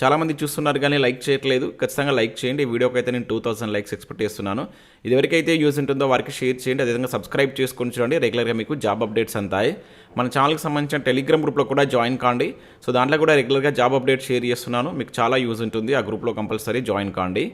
చాలామంది చూస్తున్నారు కానీ లైక్ చేయట్లేదు. ఖచ్చితంగా లైక్ చేయండి. ఈ వీడియోకి అయితే నేను టూ థౌసండ్ లైక్స్ ఎక్స్పెక్ట్ చేస్తున్నాను. ఇదివరకైతే యూజ్ ఉంటుందో వారికి షేర్ చేయండి. అదేవిధంగా సబ్స్క్రైబ్ చేసుకొని చూడండి. రెగ్యులర్గా మీకు జాబ్ అప్డేట్స్ అంతాయి మన ఛానల్కి సంబంధించిన టెలిగ్రామ్ గ్రూప్లో కూడా జాయిన్ కాండి. సో దాంట్లో కూడా రెగ్యులర్గా జాబ్ అప్డేట్ షేర్ చేస్తున్నాను. మీకు చాలా యూజ్ ఉంటుంది. ఆ గ్రూప్లో కంపల్సరీ జాయిన్ కాండి.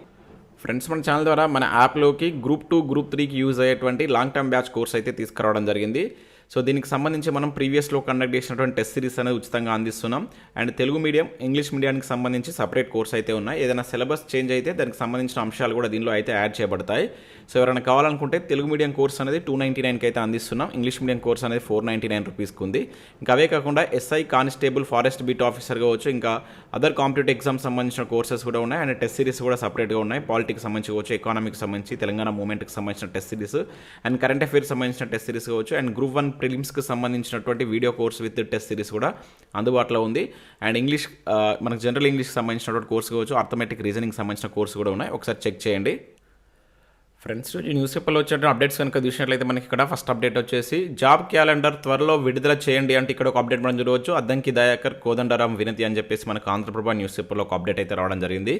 ఫ్రెండ్స్ మన ఛానల్ ద్వారా మన యాప్లోకి గ్రూప్ టూ గ్రూప్ త్రీకి యూజ్ అయ్యేటువంటి లాంగ్ టర్మ్ బ్యాచ్ కోర్స్ అయితే తీసుకురావడం జరిగింది. సో దీనికి సంబంధించి మనం ప్రీవియస్లో కండక్ట్ చేసినటువంటి టెస్ట్ సిరీస్ అనేది ఉచితంగా అందిస్తున్నాం. అండ్ తెలుగు మీడియం ఇంగ్లీష్ మీడియానికి సంబంధించి సపరేట్ కోర్స్ అయితే ఉన్నాయి. ఏదైనా సిలబస్ చేంజ్ అయితే దానికి సంబంధించిన అంశాలు కూడా దీనిలో అయితే యాడ్ చేయబడతాయి. సో ఎవరైనా కావాలనుకుంటే తెలుగు మీడియం కోర్స్ అనేది టూ నైంటీ నైన్కి అయితే అందిస్తున్నాం. ఇంగ్లీష్ మీడియం కోర్స్ అనేది ఫోర్ నైంటీ నైన్ రూపీస్కి ఉంది ఇంకా అవే కాకుండా SI constable forest beat officer కావచ్చు ఇంకా అదర్ కాంపిటేటివ్ ఎగ్జామ్ సంబంధించిన కోర్సెస్ కూడా ఉన్నాయి. అండ్ టెస్ట్ సిరీస్ కూడా సపరేట్గా ఉన్నాయి. పాలిటిక్స్ సంబంధించి కావచ్చు ఎకానమీకి సంబంధించి తెలంగాణ మూమెంట్కి సంబంధించిన test series and current affairs సంబంధించిన టెస్ట్ సిరీస్ కావచ్చు. అండ్ గ్రూప్ వన్ ప్రిలిమ్స్కి సంబంధించినటువంటి video course with test series కూడా అందుబాటులో ఉంది. అండ్ ఇంగ్లీష్ uh, మనకు జనరల్ ఇంగ్లీష్కి సంబంధించినటువంటి కోర్స్ కావచ్చు అర్థమెటిక్ రీజనింగ్ సంబంధించిన కోర్స్ కూడా ఉన్నాయి. ఒకసారి చెక్ చేయండి. ఫ్రెండ్స్ ఈ న్యూస్ పేపర్లో వచ్చే అప్డేట్స్ కనుక చూసినట్లయితే మనకి ఇక్కడ ఫస్ట్ అప్డేట్ వచ్చేసి జాబ్ క్యాలెండర్ త్వరలో విడుదల చేయండి అంటే ఇక్కడ ఒక అప్డేట్ మనం చూడవచ్చు. అద్దంకి దయాకర్ కోదండరాం వినతి అని చెప్పేసి మనకు ఆంధ్రప్రభ న్యూస్ పేపర్లో ఒక అప్డేట్ అయితే రావడం జరిగింది.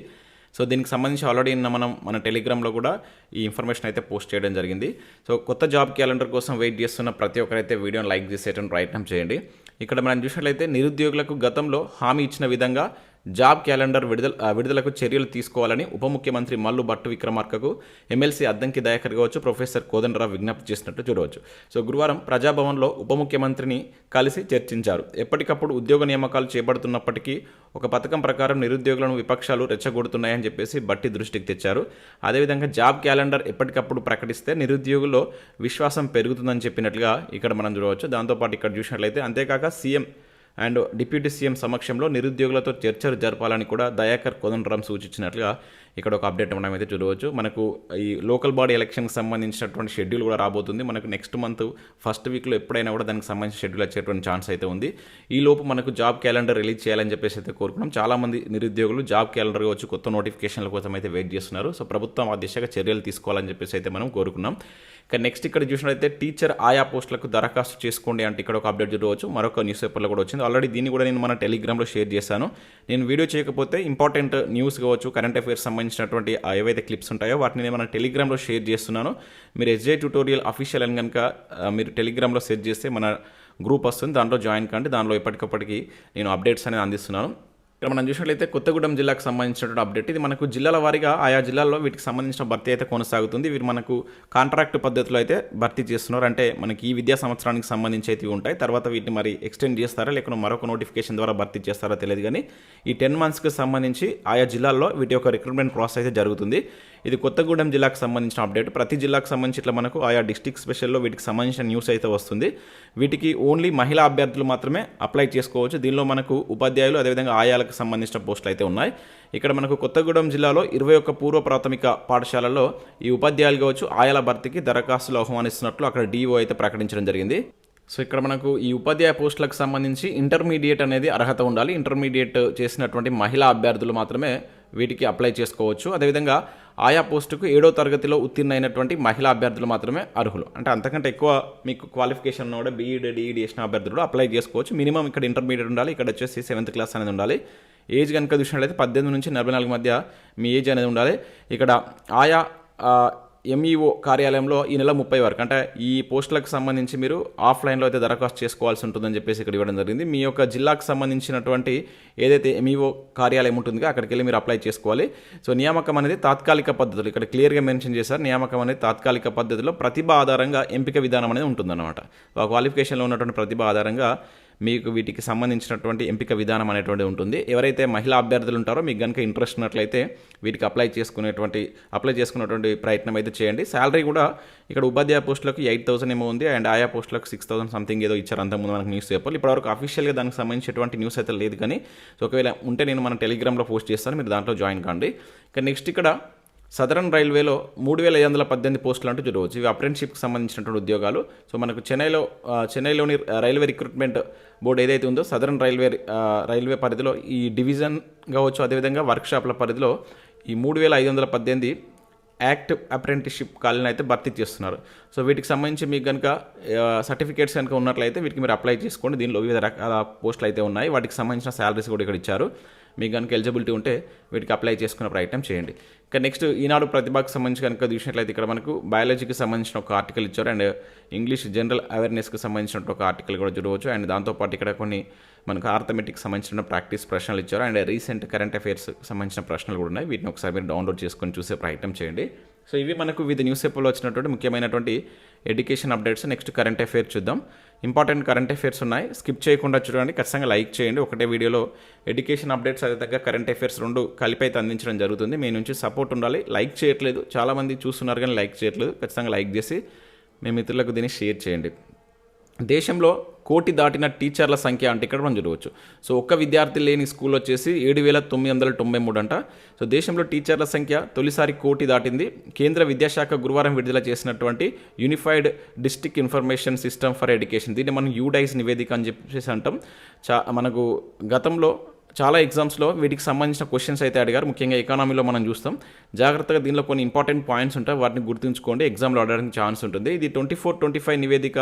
సో దీనికి సంబంధించి ఆల్రెడీ నిన్న మనం మన టెలిగ్రామ్లో కూడా ఈ ఇన్ఫర్మేషన్ అయితే పోస్ట్ చేయడం జరిగింది. సో కొత్త జాబ్ క్యాలెండర్ కోసం వెయిట్ చేస్తున్న ప్రతి ఒక్కరైతే వీడియోని లైక్ చేసేటం ప్రయత్నం చేయండి. ఇక్కడ మనం చూసినట్లయితే నిరుద్యోగులకు గతంలో హామీ ఇచ్చిన విధంగా జాబ్ క్యాలెండర్ విడుదల విడుదలకు చర్యలు తీసుకోవాలని ఉప ముఖ్యమంత్రి మల్లు భట్టు విక్రమార్కకు ఎమ్మెల్సీ అద్దంకి దయాకర్ కావచ్చు ప్రొఫెసర్ కోదండరావు విజ్ఞప్తి చేసినట్టు చూడవచ్చు. సో గురువారం ప్రజాభవన్లో ఉప ముఖ్యమంత్రిని కలిసి చర్చించారు. ఎప్పటికప్పుడు ఉద్యోగ నియామకాలు చేపడుతున్నప్పటికీ ఒక పథకం ప్రకారం నిరుద్యోగులను విపక్షాలు రెచ్చగొడుతున్నాయని చెప్పేసి బట్టి దృష్టికి తెచ్చారు. అదేవిధంగా జాబ్ క్యాలెండర్ ఎప్పటికప్పుడు ప్రకటిస్తే నిరుద్యోగుల్లో విశ్వాసం పెరుగుతుందని చెప్పినట్లుగా ఇక్కడ మనం చూడవచ్చు. దాంతోపాటు ఇక్కడ చూసినట్లయితే అంతేకాక సీఎం అండ్ డిప్యూటీ సీఎం సమక్షంలో నిరుద్యోగులతో చర్చలు జరపాలని కూడా దయాకర్ కోదండరాం సూచించినట్లుగా ఇక్కడ ఒక అప్డేట్ మనం అయితే చూడవచ్చు. మనకు ఈ లోకల్ బాడీ ఎలక్షన్కి సంబంధించినటువంటి షెడ్యూల్ కూడా రాబోతుంది. మనకు నెక్స్ట్ మంత్ ఫస్ట్ వీక్లో ఎప్పుడైనా కూడా దానికి సంబంధించిన షెడ్యూల్ వచ్చేటువంటి ఛాన్స్ అయితే ఉంది. ఈ లోపు మనకు జాబ్ క్యాలెండర్ రిలీజ్ చేయాలని చెప్పేసి అయితే కోరుకున్నాం. చాలామంది నిరుద్యోగులు జాబ్ క్యాలెండర్ వచ్చి కొత్త నోటిఫికేషన్ల కోసం అయితే వెయిట్ చేస్తున్నారు. సో ప్రభుత్వం ఆ దిశగా చర్యలు తీసుకోవాలని చెప్పేసి అయితే మనం కోరుకున్నాం. ఇక నెక్స్ట్ ఇక్కడ చూసినట్లయితే టీచర్ ఆయా పోస్టులకు దరఖాస్తు చేసుకోండి అంటే ఇక్కడ ఒక అప్డేట్ చూడవచ్చు. మరొక న్యూస్ పేపర్లో కూడా వచ్చింది. ఆల్రెడీ దీన్ని కూడా నేను మన టెలిగ్రామ్లో షేర్ చేశాను. నేను వీడియో చేయకపోతే ఇంపార్టెంట్ న్యూస్ కావచ్చు కరెంట్ అఫైర్స్ సంబంధించినటువంటి ఏవైతే క్లిప్స్ ఉంటాయో వాటిని నేను మన టెలిగ్రామ్లో షేర్ చేస్తున్నాను. మీరు ఎస్జే ట్యూటోరియల్ అఫీషియల్ అని కనుక మీరు టెలిగ్రామ్లో సెర్చ్ చేస్తే మన గ్రూప్ వస్తుంది. దాంట్లో జాయిన్ కండి. దానిలో ఎప్పటికప్పటికి నేను అప్డేట్స్ అనేది అందిస్తున్నాను. ఇక్కడ మనం చూసినట్లయితే కొత్తగూడెం జిల్లాకు సంబంధించినటువంటి అప్డేట్ ఇది మనకు జిల్లాల వారీగా ఆయా జిల్లాల్లో వీటికి సంబంధించిన భర్తీ అయితే కొనసాగుతుంది. వీరు మనకు కాంట్రాక్ట్ పద్ధతిలో అయితే భర్తీ చేస్తున్నారు. అంటే మనకి ఈ విద్యా సంవత్సరానికి సంబంధించి అయితే ఉంటాయి. తర్వాత వీటిని మరి ఎక్స్టెండ్ చేస్తారా లేకుండా మరొక నోటిఫికేషన్ ద్వారా భర్తీ చేస్తారా తెలియదు కానీ ఈ టెన్ మంత్స్కి సంబంధించి ఆయా జిల్లాల్లో వీటి యొక్క రిక్రూట్మెంట్ ప్రాసెస్ అయితే జరుగుతుంది. ఇది కొత్తగూడెం జిల్లాకు సంబంధించిన అప్డేట్. ప్రతి జిల్లాకు సంబంధించి ఇట్లా మనకు ఆయా డిస్టిక్ స్పెషల్లో వీటికి సంబంధించిన న్యూస్ అయితే వస్తుంది. వీటికి ఓన్లీ మహిళా అభ్యర్థులు మాత్రమే అప్లై చేసుకోవచ్చు. దీనిలో మనకు ఉపాధ్యాయులు అదేవిధంగా ఆయాలకు సంబంధించిన పోస్టులు అయితే ఉన్నాయి. ఇక్కడ మనకు కొత్తగూడెం జిల్లాలో ఇరవై ఒక్క పూర్వ ప్రాథమిక పాఠశాలలో ఈ ఉపాధ్యాయులు కావచ్చు ఆయాల భర్తీకి దరఖాస్తులు ఆహ్వానిస్తున్నట్లు అక్కడ డిఓ అయితే ప్రకటించడం జరిగింది. సో ఇక్కడ మనకు ఈ ఉపాధ్యాయ పోస్టులకు సంబంధించి ఇంటర్మీడియట్ అనేది అర్హత ఉండాలి. ఇంటర్మీడియట్ చేసినటువంటి మహిళా అభ్యర్థులు మాత్రమే వీటికి అప్లై చేసుకోవచ్చు. అదేవిధంగా ఆయా పోస్టుకు ఏడో తరగతిలో ఉత్తీర్ణైనటువంటి మహిళా అభ్యర్థులు మాత్రమే అర్హులు. అంటే అంతకంటే ఎక్కువ మీకు క్వాలిఫికేషన్ కూడా బీఈడి డిఈడి చేసిన అభ్యర్థులు అప్లై చేసుకోవచ్చు. మినిమం ఇక్కడ ఇంటర్మీడియట్ ఉండాలి. ఇక్కడ వచ్చేసి సెవెంత్ క్లాస్ అనేది ఉండాలి. ఏజ్ కనుక చూసినట్లయితే పద్దెనిమిది నుంచి నలభై నాలుగు మధ్య మీ ఏజ్ అనేది ఉండాలి. ఇక్కడ ఆయా ఎంఈఓ కార్యాలయంలో ఈ నెల ముప్పై వరకు అంటే ఈ పోస్టులకు సంబంధించి మీరు ఆఫ్లైన్లో అయితే దరఖాస్తు చేసుకోవాల్సి ఉంటుందని చెప్పేసి ఇక్కడ ఇవ్వడం జరిగింది. మీ యొక్క జిల్లాకు సంబంధించినటువంటి ఏదైతే ఎంఈఓ కార్యాలయం ఉంటుందో అక్కడికి వెళ్ళి మీరు అప్లై చేసుకోవాలి. సో నియామకం అనేది తాత్కాలిక పద్ధతులు ఇక్కడ క్లియర్గా మెన్షన్ చేశారు. నియామకం అనేది తాత్కాలిక పద్ధతిలో ప్రతిభ ఆధారంగా ఎంపిక విధానం అనేది ఉంటుందన్నమాట. ఆ క్వాలిఫికేషన్లో ఉన్నటువంటి ప్రతిభ ఆధారంగా మీకు వీటికి సంబంధించినటువంటి ఎంపిక విధానం అనేటువంటి ఉంటుంది. ఎవరైతే మహిళా అభ్యర్థులు ఉంటారో మీకు కనుక ఇంట్రెస్ట్ ఉన్నట్లయితే వీటికి అప్లై చేసుకునేటువంటి అప్లై చేసుకున్నటువంటి ప్రయత్నం అయితే చేయండి. శాలరీ కూడా ఇక్కడ ఉపాధ్యాయ పోస్టులకు ఎయిట్ థౌసండ్ ఏమో ఉంది అండ్ ఆయా పోస్టులకు సిక్స్ థౌసండ్ సంథింగ్ ఏదో ఇచ్చారు అంతకుముందు మనకు న్యూస్ పేపర్ ఇప్పటివరకు అఫీషియల్గా దానికి సంబంధించినటువంటి న్యూస్ అయితే లేదు కానీ సో ఒకవేళ ఉంటే నేను మన టెలిగ్రామ్లో పోస్ట్ చేస్తాను మీరు దాంట్లో జాయిన్ కాండి. ఇక నెక్స్ట్ ఇక్కడ సదరన్ రైల్వేలో మూడు వేల ఐదు వందల పద్దెనిమిది పోస్టులు అంటూ చూడవచ్చు. ఇవి అప్రెంటిషిప్కి సంబంధించినటువంటి ఉద్యోగాలు. సో మనకు చెన్నైలో చెన్నైలోని రైల్వే రిక్రూట్మెంట్ బోర్డు ఏదైతే ఉందో సదరన్ రైల్వే రైల్వే పరిధిలో ఈ డివిజన్ కావచ్చు అదేవిధంగా వర్క్షాప్ల పరిధిలో ఈ మూడు వేల ఐదు వందల పద్దెనిమిది యాక్టివ్ అప్రెంటిస్షిప్ ఖాళీని అయితే భర్తీ చేస్తున్నారు. సో వీటికి సంబంధించి మీకు కనుక సర్టిఫికేట్స్ కనుక ఉన్నట్లయితే వీటికి మీరు అప్లై చేసుకోండి. దీనిలో వివిధ రకాల పోస్టులు అయితే ఉన్నాయి. వాటికి సంబంధించిన శాలరీస్ కూడా ఇక్కడ ఇచ్చారు. మీకు కనుక ఎలిజిబిలిటీ ఉంటే వీటికి అప్లై చేసుకునే ప్రయత్నం చేయండి. ఇక నెక్స్ట్ ఈనాడు ప్రతిభకు సంబంధించి కనుక చూసినట్లయితే ఇక్కడ మనకు బయాలజీకి సంబంధించిన ఒక ఆర్టికల్ ఇచ్చారు. అండ్ ఇంగ్లీష్ జనరల్ అవేర్నెస్కి సంబంధించిన ఒక ఆర్టికల్ కూడా చూడవచ్చు. అండ్ దాంతోపాటు ఇక్కడ కొన్ని మనకు ఆర్థమెటిక్ సంబంధించిన ప్రాక్టీస్ ప్రశ్నలు ఇచ్చారు. అండ్ రీసెంట్ కరెంట్ అఫైర్స్ సంబంధించిన ప్రశ్నలు కూడా ఉన్నాయి. వీటిని ఒకసారి మీరు డౌన్లోడ్ చేసుకొని చూసే ప్రయత్నం చేయండి. సో ఇవి మనకు వివిధ న్యూస్ పేపర్లో వచ్చినటువంటి ముఖ్యమైనటువంటి education updates. Next current affairs చూద్దాం. ఇంపార్టెంట్ కరెంట్ అఫైర్స్ ఉన్నాయి. స్కిప్ చేయకుండా చూడండి. ఖచ్చితంగా లైక్ చేయండి. ఒకటే వీడియోలో ఎడ్యుకేషన్ అప్డేట్స్ అదేవిధంగా కరెంట్ అఫైర్స్ రెండు కలిపి అయితే అందించడం జరుగుతుంది. మీ నుంచి సపోర్ట్ ఉండాలి. లైక్ చేయట్లేదు. చాలామంది చూస్తున్నారు కానీ లైక్ చేయట్లేదు. ఖచ్చితంగా లైక్ చేసి మీ మిత్రులకు దీన్ని షేర్ చేయండి. దేశంలో కోటి దాటిన టీచర్ల సంఖ్య అంటే ఇక్కడ మనం చూడవచ్చు. సో ఒక్క విద్యార్థి లేని స్కూల్ వచ్చేసి ఏడు వేల తొమ్మిది వందల తొంభై మూడు అంట. సో దేశంలో టీచర్ల సంఖ్య తొలిసారి కోటి దాటింది. కేంద్ర విద్యాశాఖ గురువారం విడుదల చేసినటువంటి unified district information system for education దీన్ని మనం యూడైస్ నివేదిక అని చెప్పేసి అంటాం. చా మనకు గతంలో చాలా ఎగ్జామ్స్లో వీటికి సంబంధించిన క్వశ్చన్స్ అయితే అడిగారు. ముఖ్యంగా ఎకానమీలో మనం చూస్తాం. జాగ్రత్తగా దీనిలో కొన్ని ఇంపార్టెంట్ పాయింట్స్ ఉంటాయి. వాటిని గుర్తుంచుకోండి. ఎగ్జామ్లో అడగడానికి ఛాన్స్ ఉంటుంది. ఇది ట్వంటీ ఫోర్ ట్వంటీ ఫైవ్ నివేదిక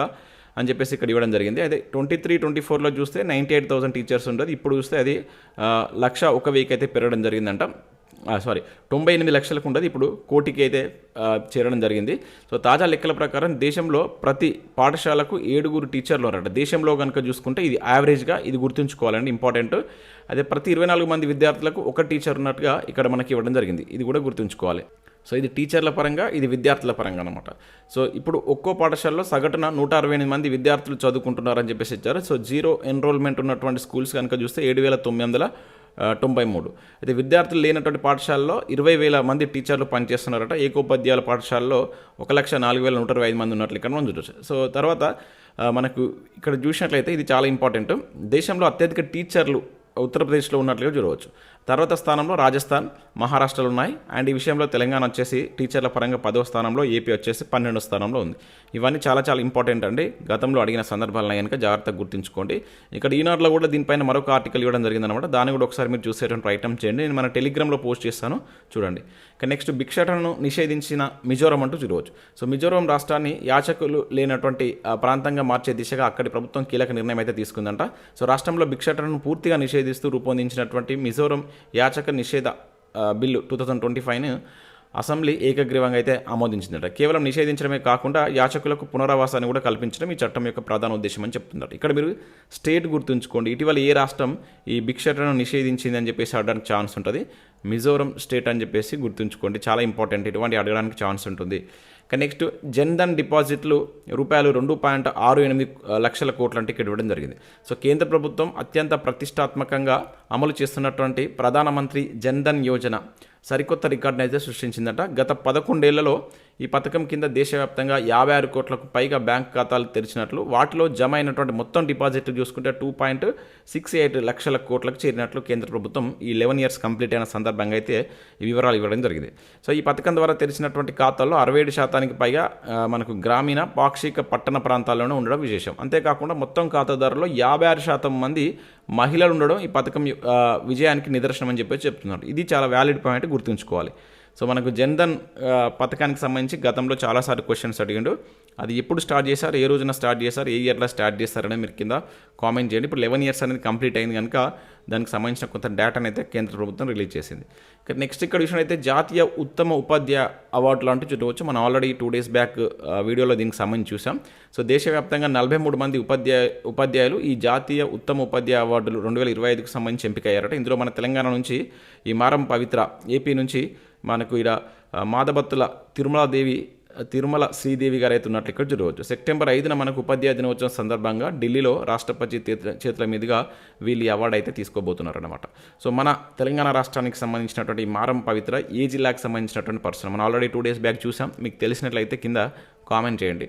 అని చెప్పేసి ఇక్కడ ఇవ్వడం జరిగింది. అదే ట్వంటీ త్రీ ట్వంటీ ఫోర్లో చూస్తే నైంటీ ఎయిట్ థౌసండ్ టీచర్స్ ఉండదు. ఇప్పుడు చూస్తే అది లక్ష ఒక వీక్ అయితే పెరగడం జరిగిందంట. సారీ తొంభై ఎనిమిది లక్షలకు ఉండదు. ఇప్పుడు కోటికి అయితే చేరడం జరిగింది. సో తాజా లెక్కల ప్రకారం దేశంలో ప్రతి పాఠశాలకు ఏడుగురు టీచర్లు ఉన్నారట. దేశంలో కనుక చూసుకుంటే ఇది యావరేజ్గా ఇది గుర్తుంచుకోవాలండి ఇంపార్టెంట్ అదే ప్రతి ఇరవై నాలుగు మంది విద్యార్థులకు ఒక టీచర్ ఉన్నట్టుగా ఇక్కడ మనకి ఇవ్వడం జరిగింది. ఇది కూడా గుర్తుంచుకోవాలి. సో ఇది టీచర్ల పరంగా ఇది విద్యార్థుల పరంగా అనమాట సో ఇప్పుడు ఒక్కో పాఠశాలలో సగటున నూట అరవై ఎనిమిది మంది విద్యార్థులు చదువుకుంటున్నారని చెప్పేసి ఇచ్చారు. సో జీరో ఎన్రోల్మెంట్ ఉన్నటువంటి స్కూల్స్ కనుక చూస్తే ఏడు వేల తొమ్మిది వందల తొంభై మూడు. అయితే విద్యార్థులు లేనటువంటి పాఠశాలలో ఇరవై వేల మంది టీచర్లు పనిచేస్తున్నారట. ఏకోపాధ్యాయుల పాఠశాలలో ఒక లక్ష నాలుగు వేల నూట ఇరవై ఐదు మంది ఉన్నట్లు ఇక్కడ మనం చూడవచ్చు సో తర్వాత మనకు ఇక్కడ చూసినట్లయితే ఇది చాలా ఇంపార్టెంట్. దేశంలో అత్యధిక టీచర్లు ఉత్తరప్రదేశ్లో ఉన్నట్లుగా చూడవచ్చు. తర్వాత స్థానంలో రాజస్థాన్ మహారాష్ట్రలు ఉన్నాయి. అండ్ ఈ విషయంలో తెలంగాణ వచ్చేసి టీచర్ల పరంగా పదో స్థానంలో ఏపీ వచ్చేసి పన్నెండో స్థానంలో ఉంది. ఇవన్నీ చాలా చాలా ఇంపార్టెంట్ అండి. గతంలో అడిగిన సందర్భాలను కనుక జాగ్రత్తగా గుర్తుంచుకోండి. ఇక్కడ ఈనాడులో కూడా దీనిపైన మరొక ఆర్టికల్ ఇవ్వడం జరిగిందనమాట దాన్ని కూడా ఒకసారి మీరు చూసేటువంటి ప్రయత్నం చేయండి. నేను మన టెలిగ్రామ్లో పోస్ట్ చేస్తాను. చూడండి. ఇక నెక్స్ట్ భిక్షాటనను నిషేధించిన మిజోరం అంటూ చూడవచ్చు. సో మిజోరం రాష్ట్రాన్ని యాచకులు లేనటువంటి ఆ, ప్రాంతంగా మార్చే దిశగా అక్కడి ప్రభుత్వం కీలక నిర్ణయం అయితే తీసుకుందంట. సో రాష్ట్రంలో భిక్షాటనను పూర్తిగా నిషేధిస్తూ రూపొందించినటువంటి మిజోరం యాచక నిషేధ బిల్లు టూ థౌజండ్ ట్వంటీ ఫైవ్ను అసెంబ్లీ ఏకగ్రీవంగా అయితే ఆమోదించిందట. కేవలం నిషేధించడమే కాకుండా యాచకులకు పునరావాసాన్ని కూడా కల్పించడం ఈ చట్టం యొక్క ప్రధాన ఉద్దేశం అని చెప్తుందట. ఇక్కడ మీరు స్టేట్ గుర్తుంచుకోండి. ఇటీవల ఏ రాష్ట్రం ఈ భిక్షటను నిషేధించింది అని చెప్పేసి అడగడానికి ఛాన్స్ ఉంటుంది. మిజోరం స్టేట్ అని చెప్పేసి గుర్తుంచుకోండి. చాలా ఇంపార్టెంట్. ఇటువంటి అడగడానికి ఛాన్స్ ఉంటుంది. నెక్స్ట్ జన్ధన్ డిపాజిట్లు రూపాయలు రెండు పాయింట్ ఆరు ఎనిమిది లక్షల కోట్ల అంటే ఇక్కడ ఇవ్వడం జరిగింది. సో కేంద్ర ప్రభుత్వం అత్యంత ప్రతిష్టాత్మకంగా అమలు చేస్తున్నటువంటి ప్రధానమంత్రి జన్ధన్ యోజన సరికొత్త రికార్డును అయితే సృష్టించిందట. గత పదకొండేళ్ళలో ఈ పథకం కింద దేశవ్యాప్తంగా యాభై ఆరు కోట్లకు పైగా బ్యాంక్ ఖాతాలు తెరిచినట్లు వాటిలో జమ అయినటువంటి మొత్తం డిపాజిట్లు చూసుకుంటే టూ పాయింట్ సిక్స్ ఎయిట్ లక్షల కోట్లకు చేరినట్లు కేంద్ర ప్రభుత్వం ఈ లెవెన్ ఇయర్స్ కంప్లీట్ అయిన సందర్భంగా అయితే ఈ వివరాలు ఇవ్వడం జరిగింది. సో ఈ పథకం ద్వారా తెరిచినటువంటి ఖాతాల్లో అరవై ఏడు శాతానికి పైగా మనకు గ్రామీణ పాక్షిక పట్టణ ప్రాంతాల్లోనే ఉండడం విశేషం. అంతేకాకుండా మొత్తం ఖాతాదారుల్లో యాభై ఆరు శాతం మంది మహిళలు ఉండడం ఈ పథకం విజయానికి నిదర్శనం అని చెప్పి చెప్తున్నారు. ఇది చాలా వ్యాలిడ్ పాయింట్ గుర్తుంచుకోవాలి. సో మనకు జన్ధన్ పథకానికి సంబంధించి గతంలో చాలాసార్లు క్వశ్చన్స్ అడిగిండు. అది ఎప్పుడు స్టార్ట్ చేశారు ఏ రోజున స్టార్ట్ చేశారు ఏ ఇయర్లో స్టార్ట్ చేశారనే మీరు కింద కామెంట్ చేయండి. ఇప్పుడు లెవెన్ ఇయర్స్ అనేది కంప్లీట్ అయింది కనుక దానికి సంబంధించిన కొంత డేటాను అయితే కేంద్ర ప్రభుత్వం రిలీజ్ చేసింది. ఇక్కడ నెక్స్ట్ ఇక్కడ విషయం అయితే జాతీయ ఉత్తమ ఉపాధ్యాయ అవార్డులు అంటూ చూడవచ్చు. మనం ఆల్రెడీ టూ డేస్ బ్యాక్ వీడియోలో దీనికి సంబంధించి చూసాం. సో దేశవ్యాప్తంగా నలభై మూడు మంది ఉపాధ్యాయ ఉపాధ్యాయులు ఈ జాతీయ ఉత్తమ ఉపాధ్యాయ అవార్డులు రెండు వేల ఇరవై ఐదుకు సంబంధించి ఎంపికయ్యారట. ఇందులో మన తెలంగాణ నుంచి ఈ మారం పవిత్ర ఏపీ నుంచి మనకు ఇలా మాదభత్తుల తిరుమలాదేవి తిరుమల శ్రీదేవి గారు అయితే ఉన్నట్లు ఇక్కడ చూడవచ్చు. సెప్టెంబర్ ఐదున మనకు ఉపాధ్యాయ దినోత్సవం సందర్భంగా ఢిల్లీలో రాష్ట్రపతి చేతుల- మీదుగా వీళ్ళు ఈ అవార్డు అయితే తీసుకోబోతున్నారు అనమాట సో మన తెలంగాణ రాష్ట్రానికి సంబంధించినటువంటి ఈ మారం పవిత్ర ఏ జిల్లాకి సంబంధించినటువంటి పర్సన్ మనం ఆల్రెడీ టూ డేస్ బ్యాక్ చూసాం. మీకు తెలిసినట్లయితే కింద కామెంట్ చేయండి.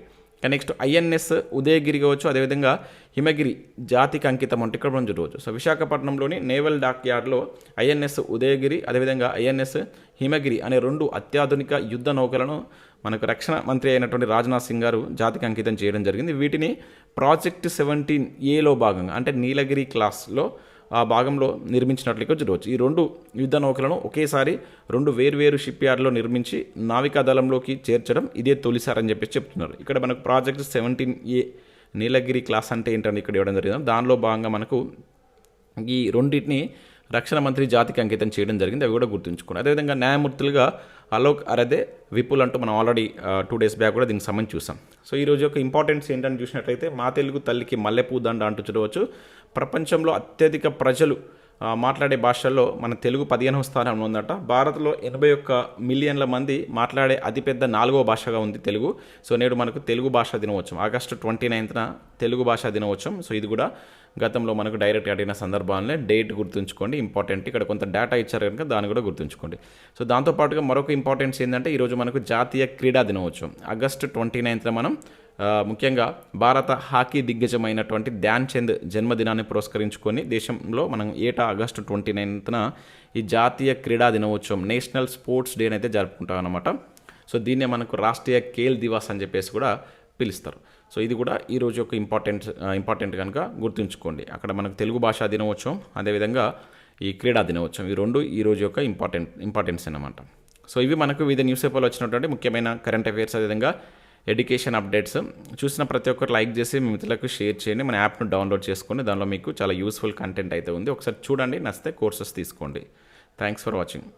నెక్స్ట్ ఐఎన్ఎస్ ఉదయగిరి కావచ్చు అదేవిధంగా హిమగిరి జాతికి అంకితం అంటే ఇక్కడ మనం చూడవచ్చు. సో విశాఖపట్నంలోని నేవల్ డాక్ యార్డ్లో ఐఎన్ఎస్ ఉదయగిరి అదేవిధంగా ఐఎన్ఎస్ హిమగిరి అనే రెండు అత్యాధునిక యుద్ధ నౌకలను మనకు రక్షణ మంత్రి అయినటువంటి రాజ్నాథ్ సింగ్ గారు జాతికి అంకితం చేయడం జరిగింది. వీటిని ప్రాజెక్ట్ సెవెంటీన్ ఏలో భాగంగా అంటే నీలగిరి క్లాస్లో ఆ భాగంలో నిర్మించినట్లుగా చూడవచ్చు ఈ రెండు యుద్ధ నౌకలను ఒకేసారి రెండు వేర్వేరు షిప్ యార్డ్లో నిర్మించి నావికా దళంలోకి చేర్చడం ఇదే తొలిసారి అని చెప్పేసి చెప్తున్నారు. ఇక్కడ మనకు project seventeen A Nilgiri class అంటే ఏంటని ఇక్కడ ఇవ్వడం జరిగింది. దానిలో భాగంగా మనకు ఈ రెండింటిని రక్షణ మంత్రి జాతికి అంకితం చేయడం జరిగింది. అవి కూడా గుర్తుంచుకోండి. అదేవిధంగా న్యాయమూర్తులుగా అలోక్ అరదే విపుల్ అంటూ మనం ఆల్రెడీ టూ డేస్ బ్యాక్ కూడా దీనికి సంబంధించి చూసాం. సో ఈ రోజు యొక్క ఇంపార్టెన్స్ ఏంటని చూసినట్లయితే మా తెలుగు తల్లికి మల్లెపూ దండ అంటూ చూడవచ్చు. ప్రపంచంలో అత్యధిక ప్రజలు మాట్లాడే భాషల్లో మన తెలుగు పదిహేనవ స్థానంలో ఉందట. భారత్లో ఎనభై ఒక్క మిలియన్ల మంది మాట్లాడే అతిపెద్ద నాలుగవ భాషగా ఉంది తెలుగు. సో నేడు మనకు తెలుగు భాష దినోత్సవం ఆగస్టు ట్వంటీ నైన్త్న తెలుగు భాషా దినోత్సవం. సో ఇది కూడా గతంలో మనకు డైరెక్ట్ అడిగిన సందర్భాలనే డేట్ గుర్తుంచుకోండి ఇంపార్టెంట్. ఇక్కడ కొంత డేటా ఇచ్చారు కనుక దాన్ని కూడా గుర్తుంచుకోండి. సో దాంతోపాటుగా మరొక ఇంపార్టెన్స్ ఏంటంటే ఈరోజు మనకు జాతీయ క్రీడా దినోత్సవం. ఆగస్టు ట్వంటీ నైన్త్న మనం ముఖ్యంగా భారత హాకీ దిగ్గజమైనటువంటి ధ్యాన్ చంద్ జన్మదినాన్ని పురస్కరించుకొని దేశంలో మనం ఏటా ఆగస్టు ట్వంటీ నైన్త్న ఈ జాతీయ క్రీడా దినోత్సవం నేషనల్ స్పోర్ట్స్ డే అయితే జరుపుకుంటాం అనమాట సో దీన్నే మనకు రాష్ట్రీయ ఖేల్ దివాస్ అని చెప్పేసి కూడా పిలుస్తారు. సో ఇది కూడా ఈ రోజు యొక్క ఇంపార్టెంట్ ఇంపార్టెంట్ కనుక గుర్తుంచుకోండి. అక్కడ మనకు తెలుగు భాషా దినోత్సవం అదేవిధంగా ఈ క్రీడా దినోత్సవం ఈ రెండు ఈ రోజు యొక్క ఇంపార్టెంట్ ఇంపార్టెన్స్ అన్నమాట. సో ఇవి మనకు వివిధ న్యూస్ పేపర్లో వచ్చినటువంటి ముఖ్యమైన కరెంట్ అఫైర్స్ అదేవిధంగా ఎడ్యుకేషన్ అప్డేట్స్. చూసిన ప్రతి ఒక్కరు లైక్ చేసి మీ మిత్రులకు షేర్ చేయండి. మన యాప్ను డౌన్లోడ్ చేసుకోండి దానిలో మీకు చాలా యూస్ఫుల్ కంటెంట్ అయితే ఉంది. ఒకసారి చూడండి నచ్చితే కోర్సెస్ తీసుకోండి. Thanks for watching.